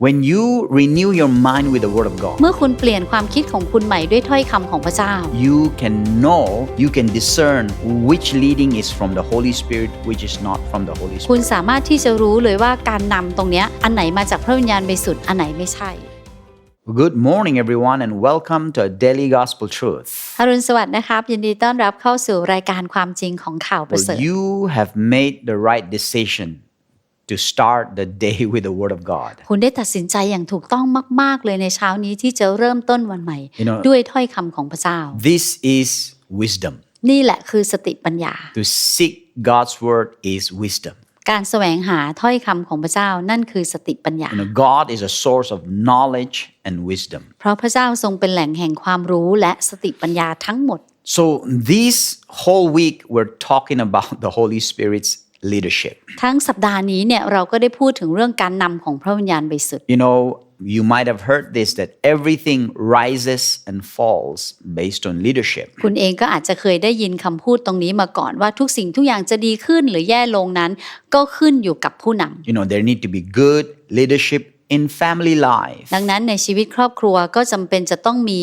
When you renew your mind with the Word of God, เมื่อคุณเปลี่ยนความคิดของคุณใหม่ด้วยถ้อยคำของพระเจ้า you can know, you can discern which leading is from the Holy Spirit, which is not from the Holy คุณ Spirit. สามารถที่จะรู้เลยว่าการนำตรงเนี้ยอันไหนมาจากพระวิญญาณบริสุทธิ์อันไหนไม่ใช่ Good morning, everyone, and welcome to a daily gospel truth. อรุณสวัสดิ์นะครับ ยินดีต้อนรับเข้าสู่รายการความจริงของข่าวประเสริ Well, ฐ you have made the right decision To start the day with the Word of God. คุณได้ตัดสินใจอย่างถูกต้องมาก ๆ เลยในเช้านี้ที่จะเริ่มต้นวันใหม่ You know- ด้วยถ้อยคำของพระเจ้า This is wisdom. นี่แหละคือสติปัญญา To seek God's Word is wisdom. การแสวงหาถ้อยคำของพระเจ้านั่นคือสติปัญญา You know, God is a source of knowledge and wisdom. เพราะพระเจ้าทรงเป็นแหล่งแห่งความรู้และสติปัญญาทั้งหมด So, this whole week, we're talking about the Holy Spirit's leadership. ทั้งสัปดาห์นี้เนี่ยเราก็ได้พูดถึงเรื่องการนำของพระวิญญาณบริสุทธิ์ You know, you might have heard this that everything rises and falls based on leadership. คุณเองก็อาจจะเคยได้ยินคำพูดตรงนี้มาก่อนว่าทุกสิ่งทุกอย่างจะดีขึ้นหรือแย่ลงนั้น ก็ขึ้นอยู่กับผู้นำ You know, there need to be good leadership in family life. ดังนั้นในชีวิตครอบครัวก็จำเป็นจะต้องมี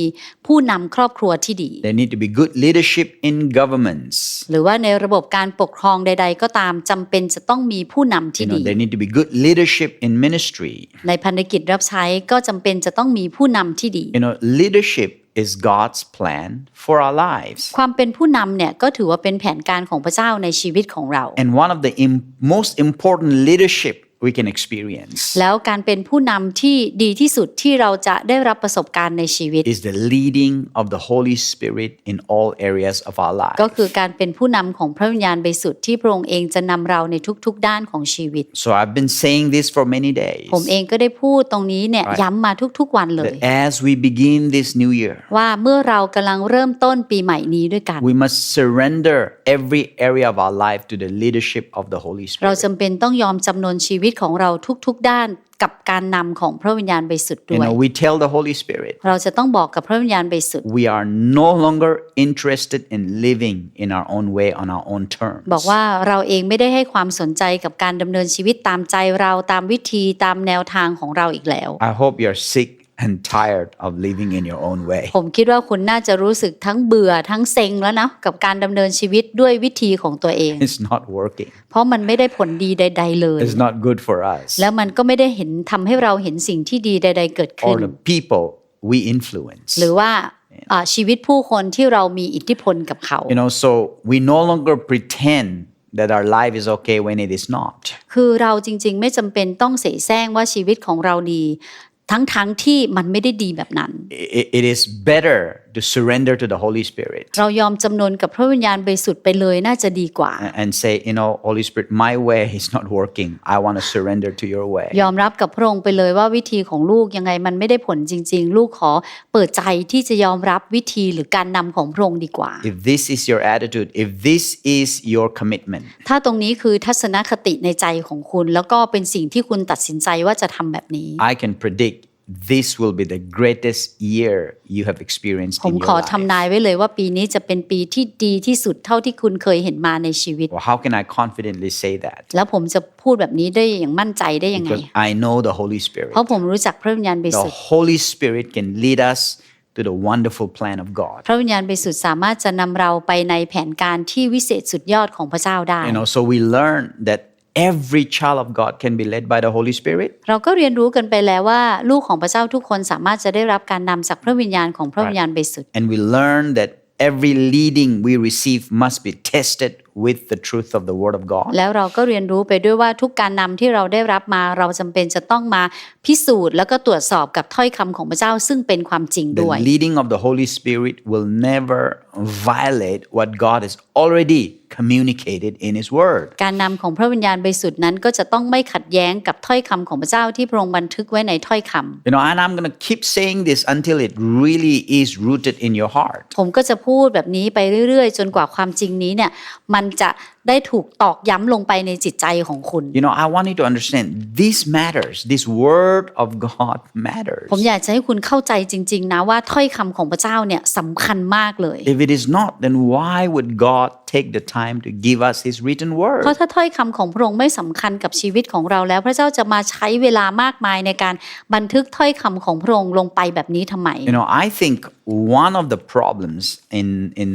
ผู้นำครอบครัวที่ดี There need to be good leadership in governments. หรือว่าในระบบการปกครองใด ๆ ก็ตามจำเป็นจะต้องมีผู้นำที่ You know, ดี there need to be good leadership in ministry. ในพันธกิจรับใช้ก็จำเป็นจะต้องมีผู้นำที่ดี You know, leadership is God's plan for our lives. ความเป็นผู้นำเนี่ยก็ถือว่าเป็นแผนการของพระเจ้าในชีวิตของเรา And one of the im- most important leadership we can experience แล้วการเป็นผู้นำที่ดีที่สุดที่เราจะได้รับประสบการณ์ในชีวิต is the leading of the Holy Spirit in all areas of our ก็ life. คือการเป็นผู้นำของพระวิญญาณบริสุทธิ์ที่พระองค์เองจะนำเราในทุกๆด้านของชีวิต So I've been saying this for many days ผมเองก็ได้พูดตรงนี้เนี่ย Right. ย้ำมาทุกๆวันเลย that as we begin this new year, ว่าเมื่อเรากำลังเริ่มต้นปีใหม่นี้ด้วยกัน we must surrender every area of our life to the leadership of the Holy เรา Spirit. จำเป็นต้องยอมจำนนชีวิตของเราทุกๆด้านกับการนำของพระวิญญาณบริสุทธิ์ You ด้วย know, we tell the Holy Spirit, เราจะต้องบอกกับพระวิญญาณบริสุทธิ์ we are no longer interested in living in our own way on our own terms. บอกว่าเราเองไม่ได้ให้ความสนใจกับการดำเนินชีวิตตามใจเราตามวิธีตามแนวทางของเราอีกแล้ว I hope you're sick and tired of living in your own way. ผมคิดว่าคุณน่าจะรู้สึกทั้งเบื่อทั้งเซ็งแล้วนะกับการดำเนินชีวิตด้วยวิธีของตัวเอง It's not working. เพราะมันไม่ได้ผลดีใด ๆ เลย It's not good for us แล้วมันก็ไม่ได้เห็นทำให้เราเห็นสิ่งที่ดีใด ๆ เกิดขึ้ or น the people we influence. หรือว่าอ่าชีวิตผู้คนที่เรามีอิทธิพลกับเขา You know, so we no longer pretend that our life is okay when it is not. คือเราจริงๆ ไม่จำเป็นต้องเสแสร้งว่าชีวิตของเราดี ทั้งๆที่มันไม่ได้ดีแบบนั้น it is better to surrender to the Holy Spirit เรายอมจำนนกับพระวิญญาณบริสุทธิ์ไปเลยน่าจะดีกว่า a- and say, you know, Holy Spirit, my way is not working. I want to surrender to your way. ยอมรับกับพระองค์ไปเลยว่าวิธีของลูกยังไงมันไม่ได้ผลจริง ๆ ลูกขอเปิดใจที่จะยอมรับวิธีหรือการนำของพระองค์ดีกว่า If this is your attitude, if this is your commitment, ถ้าตรงนี้คือทัศนคติในใจของคุณ แล้วก็เป็นสิ่งที่คุณตัดสินใจว่าจะทำแบบนี้ I can predict this will be the greatest year you have experienced ผม in ขอ your ทำ life. นายไว้เลยว่าปีนี้จะเป็นปีที่ดีที่สุดเท่าที่คุณเคยเห็นมาในชีวิต Well, how can I confidently say that? แล้วผมจะพูดแบบนี้ได้อย่างมั่นใจได้ยังไง Because I know the Holy Spirit. เพราะผมรู้จักพระวิญญาณบริ The สุทธิ์ Holy Spirit can lead us to the wonderful plan of God. พระวิญญาณบริสุทธิ์สามารถจะนำเราไปในแผนการที่วิเศษสุดยอดของพระเจ้าได้ You know, so we learn that every child of God can be led by the Holy Spirit. เราก็เรียนรู้กันไปแล้วว่า ลูกของพระเจ้าทุกคนสามารถจะได้รับการนำจากพระวิญญาณของพระวิญญาณบริสุทธิ์ And we learn that every leading we receive must be tested with the truth of the Word of God. แล้วเราก็เรียนรู้ไปด้วยว่าทุกการนำที่เราได้รับมาเราจำเป็นจะต้องมาพิสูจน์ แล้วก็ตรวจสอบกับถ้อยคำของพระเจ้าซึ่งเป็นความจริง The ด้วย leading of the Holy Spirit will never violate what God has already communicated in His Word. การนำของพระวิญญาณบริสุทธิ์นั้นก็จะต้องไม่ขัดแย้งกับถ้อยคำของพระเจ้าที่พระองค์บันทึกไว้ในถ้อยคำ You know, and I'm going to keep saying this until it really is rooted in your heart. ผมก็จะพูดแบบนี้ไปเรื่อยๆ จนกว่าความจริงนี้เนี่ยมันจะได้ถูกตอกย้ำลงไปในจิตใจของคุณ You know, I want you to understand this matters. This Word of God matters. ผมอยากจะให้คุณเข้าใจจริง ๆ นะว่าถ้อยคำของพระเจ้าเนี่ยสำคัญมากเลย If it is not, then why would God take the time to give us His written word. เพราะถ้าถ้อยคำของพระองค์ไม่สำคัญกับชีวิตของเราแล้ว พระเจ้าจะมาใช้เวลามากมายในการบันทึกถ้อยคำของพระองค์ลงไปแบบนี้ทำไม You know, I think one of the problems in in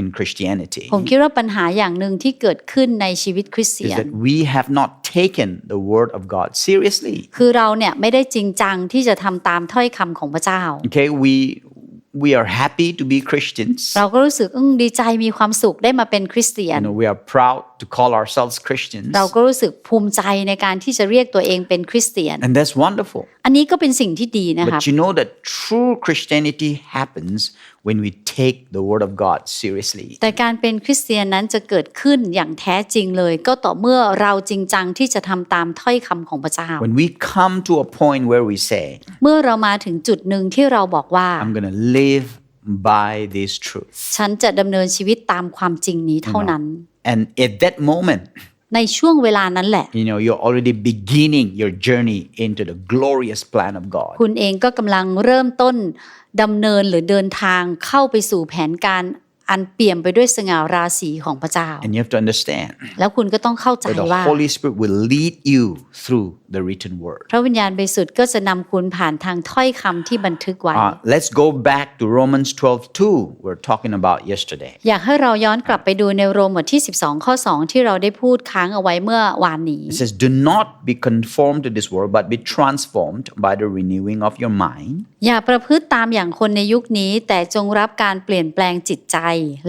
in Christianity ผมคิดว่าปัญหาอย่างหนึ่งที่เกิดขึ้นในชีวิตคริสเตี is ยน that we have not taken the word of God seriously. คือเราเนี่ยไม่ได้จริงจังที่จะทำตามถ้อยคำของพระเจ้า Okay, we we are happy to be Christians. เราก็รู้สึกอึ้งดีใจมีความสุขได้มาเป็นคริสเตียน You know, we are proud to call ourselves Christians. เราก็รู้สึกภูมิใจในการที่จะเรียกตัวเองเป็นคริสเตียน And that's wonderful. อันนี้ก็เป็นสิ่งที่ดีนะครับ But you know that true Christianity happens when we take the word of God seriously. แต่การเป็นคริสเตียนนั้นจะเกิดขึ้นอย่างแท้จริงเลย ก็ต่อเมื่อเราจริงจังที่จะทำตามถ้อยคำของพระเจ้า When we come to a point where we say, เมื่อเรามาถึงจุดหนึ่งที่เราบอกว่า I'm going to live by this truth. ฉันจะดำเนินชีวิตตามความจริงนี้เท่านั้น And at that moment, ในช่วงเวลานั้นแหละ you know, you're already beginning your journey into the glorious plan of God. คุณเองก็กำลังเริ่มต้นดำเนินหรือเดินทางเข้าไปสู่แผนการ อันเปี่ยมไปด้วยสง่าราศีของพระเจ้า And you have to understand แล้วคุณก็ต้องเข้าใจ that the ว่า Holy Spirit will lead you through the written word. พระวิญญาณบริสุทธิ์ก็จะนำคุณผ่านทางถ้อยคำที่บันทึกไว้ Uh, let's go back to Romans 12 2, we're talking about yesterday. อยากให้เราย้อนกลับไปดูในโรมบทที่ 12 ข้อ 2 ที่เราได้พูดค้างเอาไว้เมื่อวานนี้ It says, Do not be conformed to this world, but be transformed by the renewing of your mind. อย่าประพฤติตามอย่างคนในยุคนี้ แต่จงรับการเปลี่ยนแปลงจิตใจ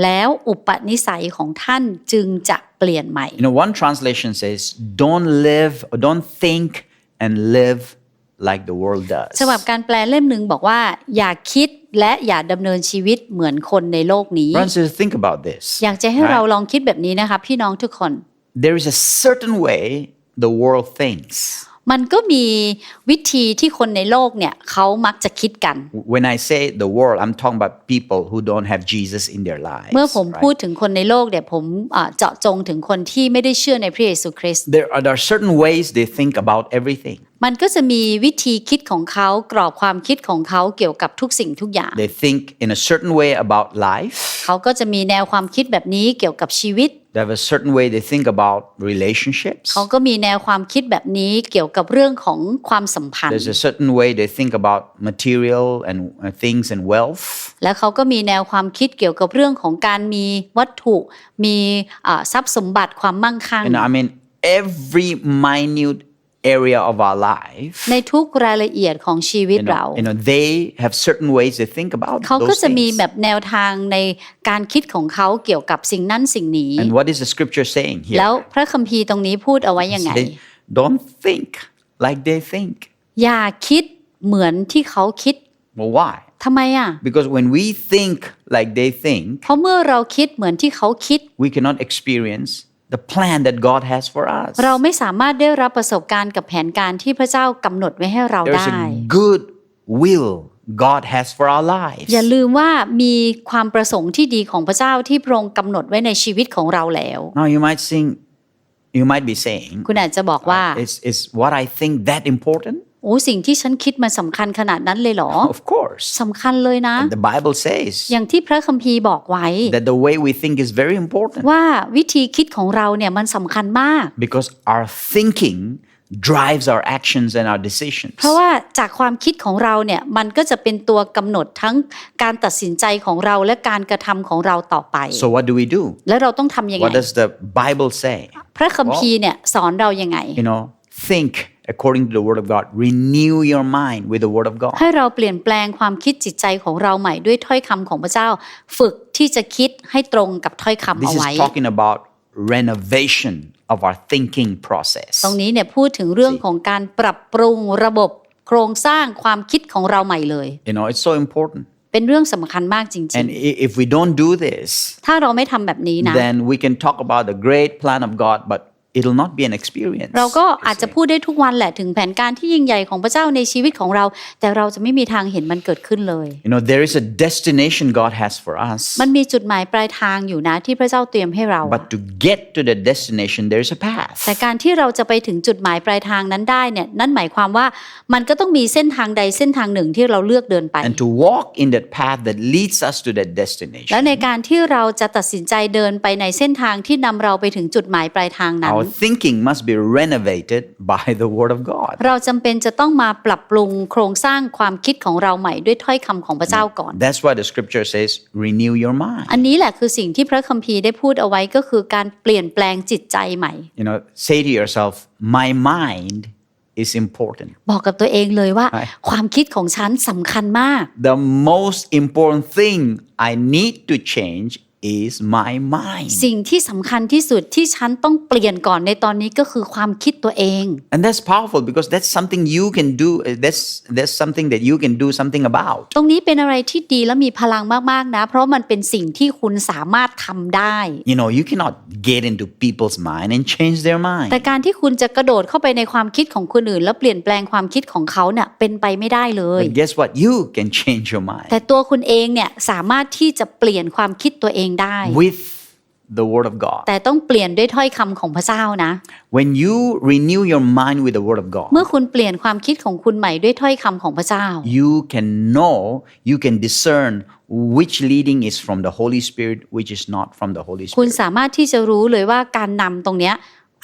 แล้วอุปนิสัยของท่านจึงจะเปลี่ยนใหม่ You know, one translation says, Don't live or don't think and live like the world does. ฉบับการแปลเล่มหนึ่งบอกว่า อย่าคิดและอย่าดำเนินชีวิตเหมือนคนในโลกนี้ Friends, just think about this. อยากจะให้เราลองคิดแบบนี้นะคะพี่น้องทุกคน There is a certain way the world thinks. มันก็มีวิธีที่คนในโลกเนี่ยเขามักจะคิดกัน When I say the world, I'm talking about people who don't have Jesus in their lives. เมื่อผม right? พูดถึงคนในโลกเนี่ยผมอ่าเจาะจงถึงคนที่ไม่ได้เชื่อในพระเยซูคริสต์ There are, there are certain ways they think about everything. มันก็จะมีวิธีคิดของเขากรอบความคิดของเขาเกี่ยวกับทุกสิ่งทุกอย่าง They think in a certain way about life. เขาก็จะมีแนวความคิดแบบนี้เกี่ยวกับชีวิต They have a certain way they think about relationships. เขาก็มีแนวความคิดแบบนี้เกี่ยวกับเรื่องของความสัมพันธ์ There's a certain way they think about material and uh, things and wealth. และเขาก็มีแนวความคิดเกี่ยวกับเรื่องของการมีวัตถุมีอ่าทรัพย์สมบัติความมั่งคั่ง And I mean, every minute area of our life, ในทุกรายละเอียดของชีวิต you เรา know, you know, they have certain ways they think about เขาก็ those จะมี things. แบบแนวทางในการคิดของเขาเกี่ยวกับสิ่งนั้นสิ่งนี้ And what is the scripture saying แล้ว here? พระคัมภีร์ตรงนี้พูดเอาไว้ยังไง They don't think like they think. อย่าคิดเหมือนที่เขาคิด Well, why? ทำไมอะ Because when we think like they think, เพราะเมื่อเราคิดเหมือนที่เขาคิด we cannot experience the plan that God has for us. เราไม่สามารถได้รับประสบการณ์กับแผนการที่พระเจ้ากำหนดไว้ให้เรา There's ได้ a good will God has for our lives. อย่าลืมว่ามีความประสงค์ที่ดีของพระเจ้าที่พระองค์กำหนดไว้ในชีวิตของเราแล้ว Now you might think, you might be saying, คุณอาจจะบอกว่า is, is what I think that important? โอ้สิ่งที่ฉันคิดมันสำคัญขนาดนั้นเลยเหรอ Of course. สำคัญเลยนะ And the Bible says อย่างที่พระคัมภีร์บอกไว้ that the way we think is very important ว่าวิธีคิดของเราเนี่ยมันสำคัญมาก because our thinking drives our actions and our decisions. เพราะว่าจากความคิดของเราเนี่ยมันก็จะเป็นตัวกำหนดทั้งการตัดสินใจของเราและการกระทำของเราต่อไป So what do we do? แล้วเราต้องทำยังไง What does the Bible say? พระคัมภีร์เนี่ยสอนเรายังไง You know, think according to the Word of God. Renew your mind with the Word of God. ให้เราเปลี่ยนแปลงความคิดจิตใจของเราใหม่ด้วยถ้อยคำของพระเจ้า ฝึกที่จะคิดให้ตรงกับถ้อยคำ This เอา is ไว้ talking about renovation of our thinking process. ตรงนี้เนี่ยพูดถึงเรื่องของการปรับปรุงระบบโครงสร้างความคิดของเราใหม่เลย You know, it's so important. เป็นเรื่องสำคัญมากจริง And i- if we don't do this, ๆถ้าเราไม่ทำแบบนี้นะ then we can talk about the great plan of God, but it'll not be an experience. เราก็ you อาจจะ see. พูดได้ทุกวันแหละถึงแผนการที่ยิ่งใหญ่ของพระเจ้าในชีวิตของเรา แต่เราจะไม่มีทางเห็นมันเกิดขึ้นเลย You know, there is a destination God has for us. มันมีจุดหมายปลายทางอยู่นะที่พระเจ้าเตรียมให้เรา But to get to the destination, there's a path. แต่การที่เราจะไปถึงจุดหมายปลายทางนั้นได้เนี่ยนั่นหมายความว่ามันก็ต้องมีเส้นทางใดเส้นทางหนึ่งที่เราเลือกเดินไป And to walk in that path that leads us to that แล้ว destination, ในการที่เราจะตัดสินใจเดินไปในเส้นทางที่นำเราไปถึงจุดหมายปลายทางนั้น our thinking must be renovated by the Word of God. เราจำเป็นจะต้องมาปรับปรุงโครงสร้างความคิดของเราใหม่ด้วยถ้อยคำของพระเจ้าก่อน That's why the scripture says, renew your mind. อันนี้แหละคือสิ่งที่พระคัมภีร์ได้พูดเอาไว้ก็คือการเปลี่ยนแปลงจิตใจใหม่ You know, say to yourself, my mind is important. บอกกับตัวเองเลยว่าใช่ความคิดของฉันสำคัญมาก The most important thing I need to change is my mind. สิ่งที่สำคัญที่สุดที่ฉันต้องเปลี่ยนก่อนในตอนนี้ก็คือความคิดตัวเอง And that's powerful because that's something you can do. uh, That's, that's something that you can do something about. ตรงนี้เป็นอะไรที่ดีและมีพลังมากๆนะ เพราะมันเป็นสิ่งที่คุณสามารถทำได้ You know, you cannot get into people's mind and change their mind. แต่การที่คุณจะกระโดดเข้าไปในความคิดของคนอื่น แล้วเปลี่ยนแปลงความคิดของเขาเนี่ยเป็นไปไม่ได้เลย But guess what? You can change your mind แต่ตัวคุณเองเนี่ยสามารถที่จะเปลี่ยนความคิดตัวเองได้ with the Word of God. แต่ต้องเปลี่ยนด้วยถ้อยคำของพระเจ้านะ When you renew your mind with the Word of God, เมื่อคุณเปลี่ยนความคิดของคุณใหม่ด้วยถ้อยคำของพระเจ้า you can know, you can discern which leading is from the Holy Spirit, which is not from the Holy คุณ Spirit. สามารถที่จะรู้เลยว่าการนำตรงเนี้ย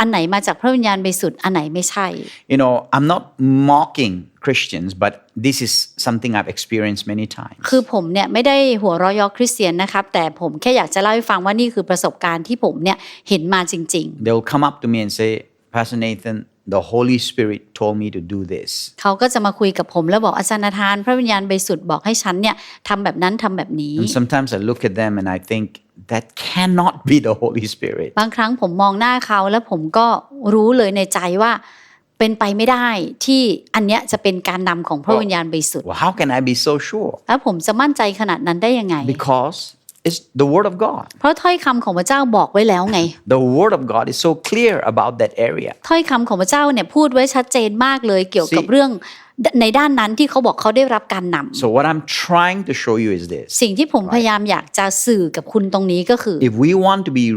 อันไหนมาจากพระวิญญาณบริสุทธิ์อันไหนไม่ใช่ You know, I'm not mocking Christians, but this is something I've experienced many times. คือผมเนี่ยไม่ได้หัวเร้อยยอคริสเตียนนะครับแต่ผมแค่อยากจะเล่าให้ฟังว่านี่คือประสบการณ์ที่ผมเนี่ยเห็นมาจริง They'll come up to me and say, Pastor Nathan, the Holy Spirit told me to do this. ๆเขาก็จะมาคุยกับผมแล้วบอกอาจารย์นาธาน พระวิญญาณบริสุทธิ์บอกให้ฉันเนี่ยทำแบบนั้นทำแบบนี้ And sometimes I look at them and I think, that cannot be the Holy Spirit. บางครั้งผมมองหน้าเขาแล้วผมก็รู้เลยในใจว่าเป็นไปไม่ได้ที่อันเนี้ยจะเป็นการนำของพระวิญญาณบริสุทธิ์ Well, how can I be so sure? แล้วผมจะมั่นใจขนาดนั้นได้ยังไง Because it's the Word of God. เพราะถ้อยคำของพระเจ้าบอกไว้แล้วไง The Word of God is so clear about that area. ถ้อยคำของพระเจ้าเนี่ยพูดไว้ชัดเจนมากเลยเกี่ยวกับ See- เรื่อง ในด้านนั้นที่เขาบอกเขาได้รับการนำ So, what I'm trying to show you is this สิ่งที่ผมพยายามอยากจะสื่อกับคุณตรงนี้ก็คือ if we want to be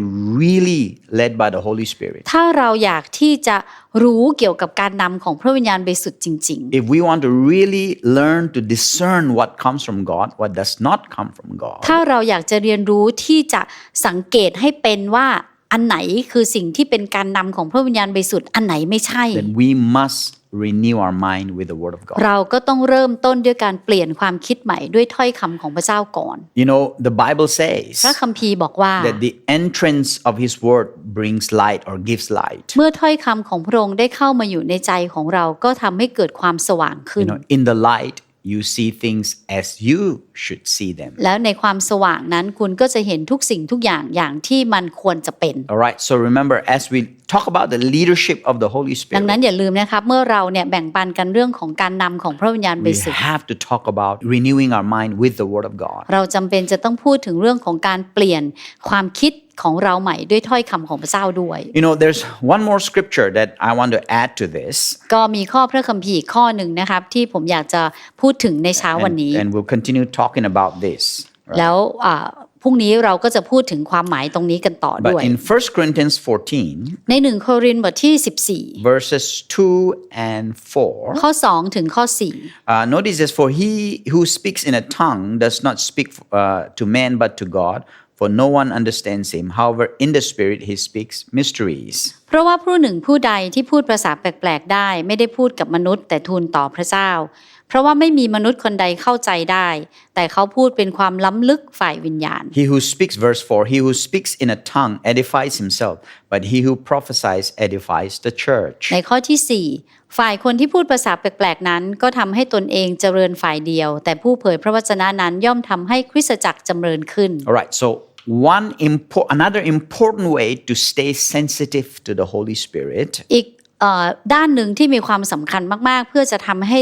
really led by the Holy Spirit, ถ้าเราอยากที่จะรู้เกี่ยวกับการนำของพระวิญญาณบริสุทธิ์จริง if we want to really learn to discern what comes from God, what does not come from God, ๆถ้าเราอยากจะเรียนรู้ที่จะสังเกตให้เป็นว่าอันไหนคือสิ่งที่เป็นการนำของพระวิญญาณบริสุทธิ์อันไหนไม่ใช่ then we must renew our mind with the Word of God. เราก็ต้องเริ่มต้นด้วยการเปลี่ยนความคิดใหม่ด้วยถ้อยคำของพระเจ้าก่อน You know, the Bible says พระคัมภีร์บอกว่า that the entrance of His Word brings light or gives light. เมื่อถ้อยคำของพระองค์ได้เข้ามาอยู่ในใจของเราก็ทำให้เกิดความสว่างขึ้ You น know, in the light, you see things as you should see them. แล้วในความสว่างนั้นคุณก็จะเห็นทุกสิ่งทุกอย่างอย่างที่มันควรจะเป็น All right, so remember, as we talk about the leadership of the Holy ดังนั้น Spirit, อย่าลืมนะครับเมื่อเราเนี่ยแบ่งปันกันเรื่องของการนำของพระวิญญาณบ we ริสุทธิ์ have to talk about renewing our mind with the Word of God. เราจำเป็นจะต้องพูดถึงเรื่องของการเปลี่ยนความคิด ของเราใหม่ด้วยถ้อยคำของพระเจ้าด้วย You know, there's one more scripture that I want to add to this, ก็มีข้อพระคัมภีร์อีกข้อหนึ่งนะครับที่ผมอยากจะพูดถึงในเช้าวัน and, นี้ and we'll continue talking about this. right? แล้วอ่าพรุ่งนี้เราก็จะพูดถึงความหมายตรงนี้กันต่อด้วย But in 1 Corinthians 14, ในหนึ่งโครินธ์บทที่ verses 2 and 4, 14ข้อ 2 ถึงข้อ 4 uh, notice this For he who speaks in a tongue does not speak uh, to man but to God, for no one understands him. However, in the Spirit he speaks mysteries. เพราะว่าผู้หนึ่งผู้ใดที่พูดภาษาแปลก ๆ ได้ ไม่ได้พูดกับมนุษย์ แต่ทูลต่อพระเจ้า เพราะว่าไม่มีมนุษย์คนใดเข้าใจได้ แต่เขาพูดเป็นความล้ำลึกฝ่ายวิญญาณ He who speaks, verse 4, he who speaks in a tongue edifies himself, but he who prophesies edifies the church. ในข้อที่ 4 ฝ่ายคนที่พูดภาษาแปลกๆนั้น ก็ทำให้ตนเองเจริญฝ่ายเดียว แต่ผู้เผยพระวจนะนั้นย่อมทำให้คริสตจักรจำเริญขึ้น All right, so one impor- another important way to stay sensitive to the Holy Spirit อีกเอ่อด้านหนึ่งที่มีความสำคัญมาก ๆ เพื่อจะทำให้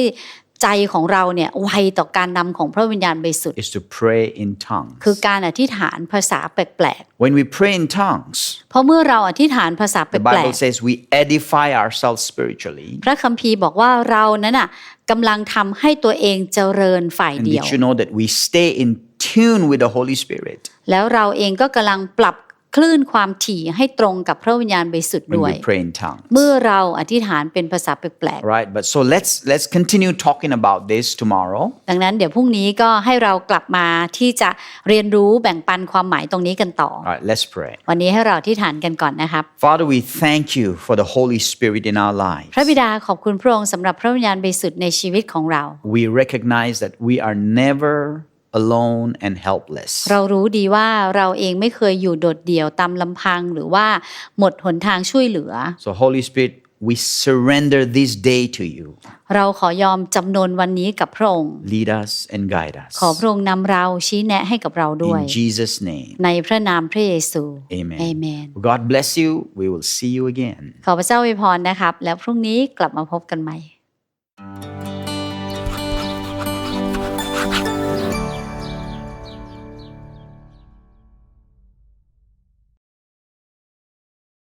ใจของเราเนี่ยไวต่อการนำของพระวิญญาณบริสุทธิ์ is to pray in tongues. คือการอธิษฐานภาษาแปลก When we pray in tongues, ๆเพราะเมื่อเราอธิษฐานภาษาแป the ล Bible ก says we edify ourselves spiritually. ๆพระคัมภีร์บอกว่าเรานั้นน่ะกำลังทำให้ตัวเองเจริญฝ่าย And เดียว did you know that we stay in tune with the Holy Spirit แล้วเราเองก็กำลังปรับ คลื่นความถี่ให้ตรงกับพระวิญญาณบริสุทธิ์ when ด้วย we pray in tongues? เมื่อเราอธิษฐานเป็นภาษาแปลก Right? But so let's let's continue talking about this tomorrow. ๆดังนั้นเดี๋ยวพรุ่งนี้ก็ให้เรากลับมาที่จะเรียนรู้แบ่งปันความหมายตรงนี้กันต่อ All right, let's pray. วันนี้ให้เราอธิษฐานกันก่อนนะครับ Father, we thank you for the Holy Spirit in our lives. พระบิดาขอบคุณพระองค์สำหรับพระวิญญาณบริสุทธิ์ในชีวิตของเรา We recognize that we are never alone and helpless. เรารู้ดีว่าเราเองไม่เคยอยู่โดดเดี่ยวตามลำพังหรือว่าหมดหนทางช่วยเหลือ So, Holy Spirit, we surrender this day to you. เราขอยอมจำนนวันนี้กับพระองค์ Lead us and guide us. ขอพระองค์นำเราชี้แนะให้กับเราด้วย In Jesus' name. ในพระนามพระเยซู Amen. เอเมน God bless you. We will see you again. ขอพระเจ้าอวยพรนะครับ แล้วพรุ่งนี้กลับมาพบกันใหม่